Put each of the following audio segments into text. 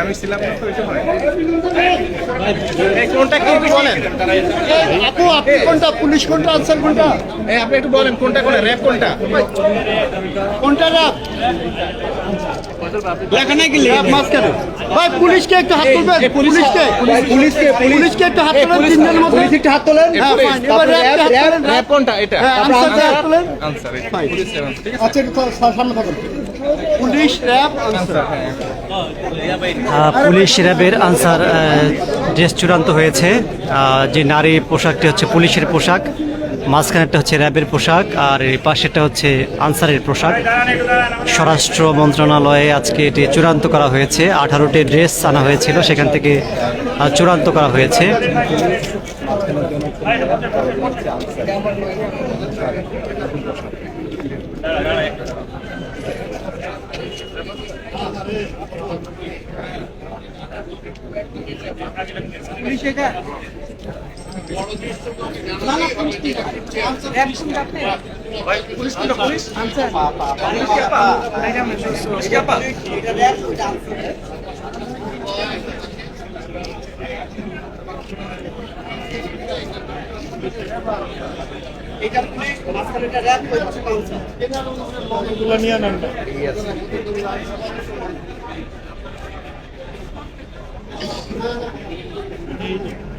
আমি ছিলাম এই কোনটা কি বলেন? আপু আপনি কোনটা পুলিশ কোনটা আনসার কোনটা? আপনি একটু বলেন কোনটা কোনটা? র্যাপ কোনটা? কোনটা রাত লেখা নাই কি মাঝখানে। ভাই পুলিশকে একটু হাত তুলবেন। পুলিশ- পুলিশকে পুলিশকে পুলিশকে একটু হাত তোলেন তিনজনের মধ্যে। পুলিশ একটু হাত তোলেন। fine. এবার র্যাপকে হাত তোলেন, র্যাপ কোনটা? এটা। হাত তোলেন। আনসার এটা Fine. পুলিশের answer, ঠিক আছে? আচ্ছা একটু সামনে থাকুন। Police RAB Ansar. পুলিশ র্যাবের আনসার ড্রেস চূড়ান্ত হয়েছে। যে নারী পোশাকটি হচ্ছে পুলিশের পোশাক। মাঝখানেরটা হচ্ছে র্যাবের পোশাক আর এই পাশেরটা হচ্ছে আনসারের পোশাক। স্বরাষ্ট্র মন্ত্রণালয়ে আজকে এটি চূড়ান্ত করা হয়েছে। আঠারোটি ড্রেস আনা হয়েছিল, সেখান থেকে চূড়ান্ত করা হয়েছে। এটা পুলিশ মাঝখানে এটা র্যাপ হয়ে কিছু কাউন্সিল এগুলো নিয়ে নেন Thank you.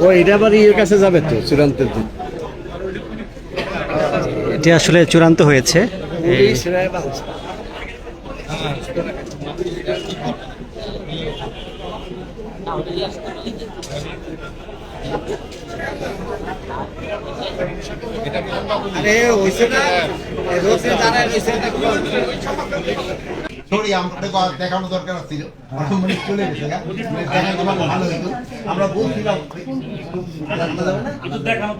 ও এটা আবার ইয়ের কাছে যাবে তো চূড়ান্তের দিন এটি আসলে চূড়ান্ত হয়েছে। আরে ওইসে না রোজে জানার ওইসে না সরি আমাদের দেখানো দরকার ছিল। চলে গেছে ভালো হইতো আমরা বলছিলাম দেখানো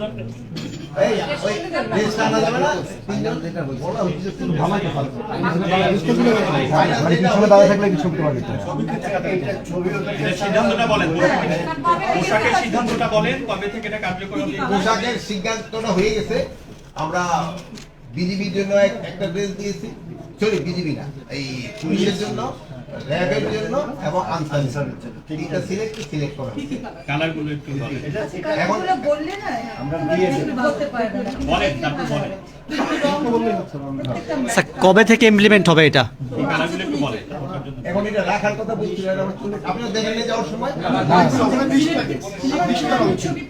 পোশাকের সিদ্ধান্তটা বলেন কবে থেকে এটা কার্যকর পোশাকের সিদ্ধান্তটা হয়ে গেছে। আমরা বিজিবির জন্য এক- একটা ড্রেস দিয়েছি। সরি বিজিবি না এই পুলিশের জন্য র্যাবের জন্য এবং আনসারের জন্য। তিনটা সিলেক্ট সিলেক্ট করা হয়েছে। কালারগুলো একটু এখন বললে না আমরা দিয়ে বলতে বলেন তারপর বলেন। আচ্ছা, কবে থেকে ইমপ্লিমেন্ট হবে এটা? এখন এটা রাখার কথা চুলে আপনারা দেখেন যাওয়ার সময় ছবি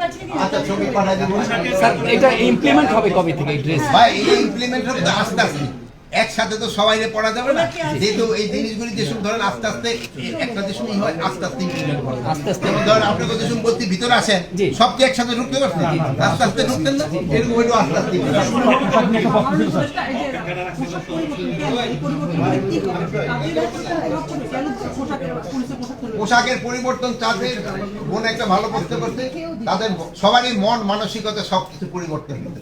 আচ্ছা ছবি পাঠাই দেবো। এটা ইমপ্লিমেন্ট হবে কবে থেকে ড্রেস ভাই ইমপ্লিমেন্ট হবে আস্তে আস্তে। একসাথে তো সবাই পড়া যাবে না। যেহেতু এই জিনিসগুলি যে যেসব ধরেন আস্তে আস্তে একটা যেসব হয় আস্তে আস্তে আস্তে আস্তে। ধরেন আপনি কত যেসব বলতে ভিতরে আসেন। সব কি একসাথে ঢুকতে পারছেন? আস্তে আস্তে ঢুকতেন না? এরকম একটু আস্তে আস্তে পোশাকের পরিবর্তন তাদের মনে একটা ভালো করতে করতে তাদের সবারই মন মানসিকতা সবকিছু পরিবর্তন হতে।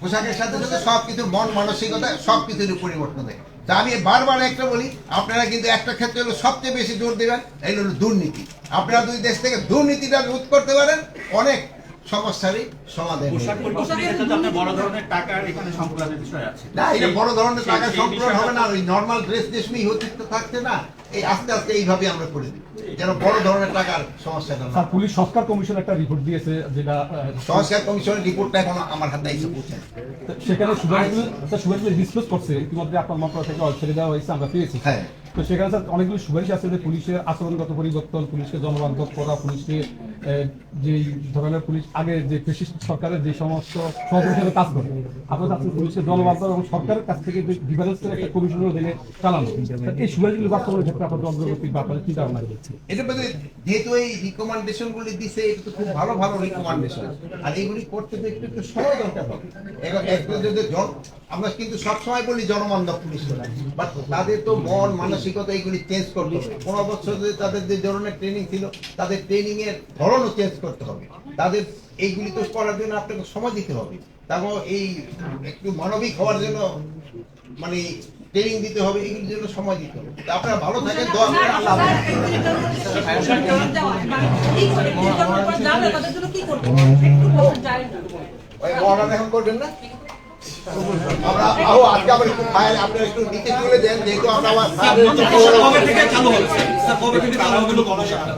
পোশাকের সাথে সাথে সবকিছু মন মানসিকতা সবকিছুরই পরিবর্তন হয়। তা আমি বারবার একটা বলি আপনারা কিন্তু একটা ক্ষেত্রে হলো সবচেয়ে বেশি জোর দেবেন এই হলো দুর্নীতি। আপনারা দুই দেশ থেকে দুর্নীতিটা রোধ করতে পারেন অনেক সমস্যারই সমাধান বড় ধরনের টাকার এখানে সংকলনের বিষয় আছে। না এটা বড় ধরনের সংকলন হবে না ওই নর্মাল ড্রেস যেসময় হতে থাকছে না। এই আস্তে আস্তে এইভাবে আমরা করে দিই। যেন বড় ধরনের টাকার সমস্যা না স্যার পুলিশ সংস্কার কমিশন একটা রিপোর্ট দিয়েছে যেটা সংস্কার কমিশনের রিপোর্টটা এখন আমার হাতে এসে পৌঁছে সেখানে সুভাষ সুপারিশগুলো ডিসক্লোজ করছে ইতিমধ্যে আপনার মন্ত্রণালয় থেকে ছেড়ে দেওয়া হয়েছে আমরা পেয়েছি। হ্যাঁ। তো সেখানে স্যার অনেকগুলো সুপারিশ আছে যে পুলিশের আচরণগত পরিবর্তন, পুলিশকে জনবান্ধব করা, পুলিশকে যেই ধরনের পুলিশ, আগে যে ফেসিস্ট সরকারের যে সমস্ত সহযোগিতা কাজ করে, আপনার কাছে পুলিশের জনবান্ধব এবং সরকারের কাছ থেকে যে ডিফারেন্সের একটা কমিশনের দিনে চালানো। এই সুপারিশগুলো বাস্তবায়নের ক্ষেত্রে আপনাদের অগ্রগতি বা আপনাদের চিন্তা ভাবনা রয়েছে? এটা যেহেতু এই রিকমেন্ডেশন গুলি দিছে, এটা তো খুব ভালো ভালো রিকমেন্ডেশন আর এইগুলি করতে তো একটু একটু সময় দরকার হবে। এখন একটু যদি আমরা কিন্তু সবসময় বলি জনমান্দব পুলিশ বাট তাদের তো মন মানসিকতা এইগুলি চেঞ্জ করতে হবে পনেরো বছর ধরে তাদের যে ধরনের ট্রেনিং ছিল তাদের ট্রেনিং এর ধরনও চেঞ্জ করতে হবে তাদের এইগুলি তো করার জন্য আপনাকে সময় দিতে হবে তারপর এই একটু মানবিক হওয়ার জন্য মানে ট্রেনিং দিতে হবে এগুলির জন্য সময় দিতে হবে আপনারা ভালো থাকেন দোয়া করেন আল্লাহ এখন করবেন না আমরা আরও আজকে আবার একটু ফাইল আপনারা একটু নিচে তুলে দেন যেহেতু আমরা আমার কবে থেকে চালু হবে কবে থেকে চালু হবে গণশিক্ষা